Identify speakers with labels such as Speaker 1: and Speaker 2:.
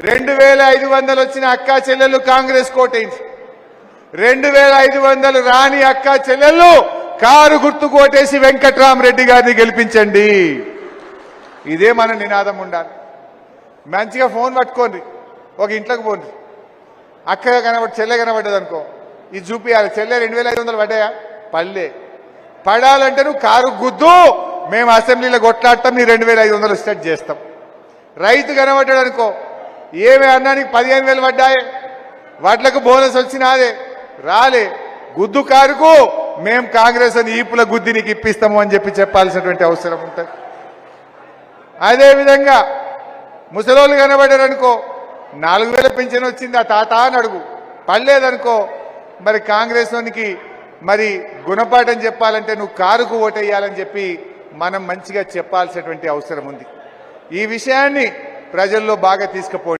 Speaker 1: రెండు వేల ఐదు వందలు వచ్చిన అక్క చెల్లెలు కాంగ్రెస్ కోటేయించి రెండు వేల ఐదు వందలు రాని అక్క చెల్లెళ్ళు కారు గుర్తు కోటేసి వెంకట్రామరెడ్డి గారిని గెలిపించండి. ఇదే మన నినాదం ఉండాలి. మంచిగా ఫోన్ పట్టుకోండి. ఒక ఇంట్లోకి పోండి. అక్క కనబడి చెల్లె కనబడ్డది అనుకో. ఇది చూపియాలి చెల్లె రెండు వేల ఐదు వందలు పడ్డాయా? పల్లె. పడాలంటే నువ్వు కారు గుద్దు. మేము అసెంబ్లీలో కొట్లాడటం నీ రెండు వేల ఐదు వందలు స్టార్ట్ చేస్తాం. రైతు కనబడ్డాడు అనుకో. ఏమి అన్నానికి పదిహేను వేలు పడ్డాయి? వాట్లకు బోనస్ వచ్చినాదే రాలే. గుద్దు కారుకు మేం కాంగ్రెస్ అని ఈపుల గుద్ది నీకు ఇప్పిస్తాము అని చెప్పి చెప్పాల్సినటువంటి అవసరం ఉంటుంది. అదేవిధంగా ముసలోళ్ళు కనబడ్డారు అనుకో నాలుగు వేల పింఛన్ వచ్చింది ఆ తాత అని అడుగు. పడలేదనుకో మరి కాంగ్రెస్ వానికి మరి గుణపాఠం చెప్పాలంటే నువ్వు కారుకు ఓటేయాలని చెప్పి మనం మంచిగా చెప్పాల్సినటువంటి అవసరం ఉంది. ఈ విషయాన్ని ప్రజల్లో బాగా తీసుకుపో